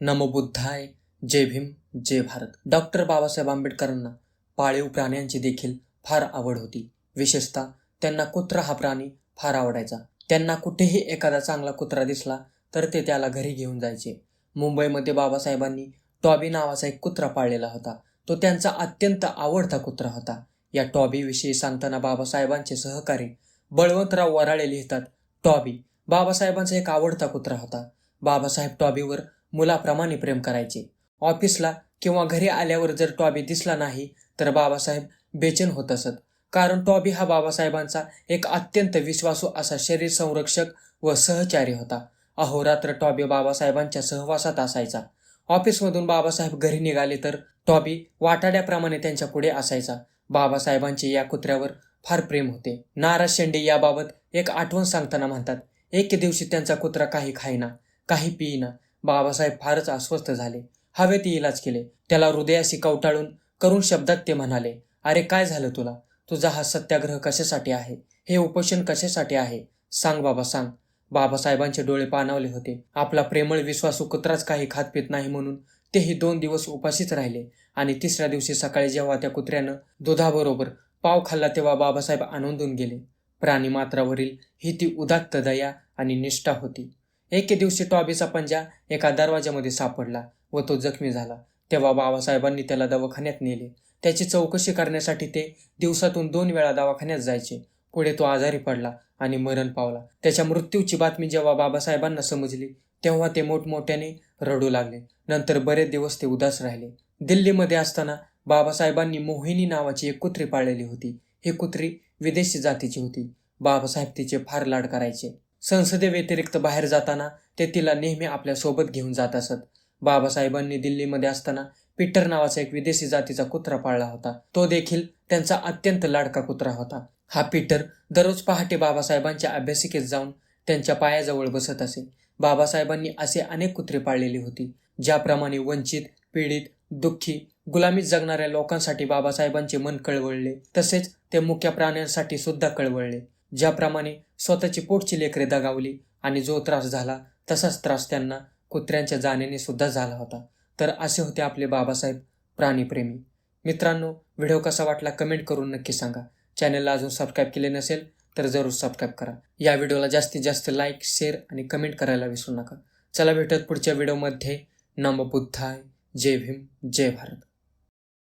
नमो बुद्धाय जय भीम जय भारत. डॉक्टर बाबासाहेब आंबेडकरांना पाळीव प्राण्यांची देखील फार आवड होती. विशेषतः त्यांना कुत्रा हा प्राणी फार आवडायचा. त्यांना कुठेही एखादा चांगला कुत्रा दिसला तर ते त्याला घरी घेऊन जायचे. मुंबईमध्ये बाबासाहेबांनी टॉबी नावाचा एक कुत्रा पाळलेला होता. तो त्यांचा अत्यंत आवडता कुत्रा होता. या टॉबीविषयी सांगताना बाबासाहेबांचे सहकारी बळवंतराव वराळे लिहितात टॉबी बाबासाहेबांचा एक आवडता कुत्रा होता. बाबासाहेब टॉबीवर मुलाप्रमाणे प्रेम करायचे. ऑफिसला किंवा घरी आल्यावर जर टॉबी दिसला नाही तर बाबासाहेब बेचैन होत असत. कारण टॉबी हा बाबासाहेबांचा एक अत्यंत विश्वासू असा शरीर संरक्षक व सहचारी होता. अहोरात्र टॉबी बाबासाहेबांच्या सहवासात असायचा. ऑफिसमधून बाबासाहेब घरी निघाले तर टॉबी वाटाड्याप्रमाणे त्यांच्या पुढे असायचा. बाबासाहेबांचे या कुत्र्यावर फार प्रेम होते. नाराज शेंडे याबाबत एक आठवण सांगताना म्हणतात एके दिवशी त्यांचा कुत्रा काही खाईना काही पिईना बाबासाहेब फारच अस्वस्थ झाले. हवे ती इलाज केले. त्याला हृदयाशी कवटाळून करून शब्दात ते म्हणाले अरे काय झालं तुला? तुझा हा सत्याग्रह कशासाठी आहे? हे उपोषण कशासाठी आहे? सांग बाबा सांग. बाबासाहेबांचे डोळे पाणावले होते. आपला प्रेमळ विश्वासू कुत्राच काही खात पित नाही म्हणून तेही दोन दिवस उपाशीच राहिले. आणि तिसऱ्या दिवशी सकाळी जेव्हा त्या कुत्र्यानं दुधाबरोबर पाव खाल्ला तेव्हा बाबासाहेब आनंदून गेले. प्राणी मात्रावरील ही ती उदात्त दया आणि निष्ठा होती. एके दिवशी टॉबीचा पंजा एका दरवाजामध्ये सापडला व तो जखमी झाला. तेव्हा बाबासाहेबांनी त्याला दवाखान्यात नेले. त्याची चौकशी करण्यासाठी ते दिवसातून दोन वेळा दवाखान्यात जायचे. पुढे तो आजारी पडला आणि मरण पावला. त्याच्या मृत्यूची बातमी जेव्हा बाबासाहेबांना समजली तेव्हा ते मोठमोठ्याने रडू लागले. नंतर बरेच दिवस ते उदास राहिले. दिल्लीमध्ये असताना बाबासाहेबांनी मोहिनी नावाची एक कुत्री पाळलेली होती. ही कुत्री विदेशी जातीची होती. बाबासाहेब तिचे फार लाड करायचे. संसदेव्यतिरिक्त बाहेर जाताना ते तिला नेहमी आपल्यासोबत घेऊन जात असत. बाबासाहेबांनी दिल्लीमध्ये असताना पीटर नावाचा एक विदेशी जातीचा कुत्रा पाळला होता. तो देखील त्यांचा अत्यंत लाडका कुत्रा होता. हा पीटर दररोज पहाटे बाबासाहेबांच्या अभ्यासिकेत जाऊन त्यांच्या पायाजवळ बसत असे. बाबासाहेबांनी असे अनेक कुत्रे पाळलेली होती ज्याप्रमाणे वंचित पीडित दुःखी गुलामीत जगणाऱ्या लोकांसाठी बाबासाहेबांचे मन कळवळले. तसेच ते मुख्य प्राण्यांसाठी सुद्धा कळवळले. ज्याप्रमाणे स्वतःची पोटची लेकरे दगावली आणि जो त्रास झाला तसाच त्रास त्यांना कुत्र्यांच्या जाण्याने सुद्धा झाला होता. तर असे होते आपले बाबासाहेब प्राणीप्रेमी. मित्रांनो व्हिडिओ कसा वाटला कमेंट करून नक्की सांगा. चॅनलला अजून सबस्क्राईब केले नसेल तर जरूर सबस्क्राईब करा. या व्हिडिओला जास्तीत जास्त लाईक शेअर आणि कमेंट करायला विसरू नका. चला भेटत पुढच्या व्हिडिओमध्ये. नम बुद्धाय. जय भीम. जय भारत.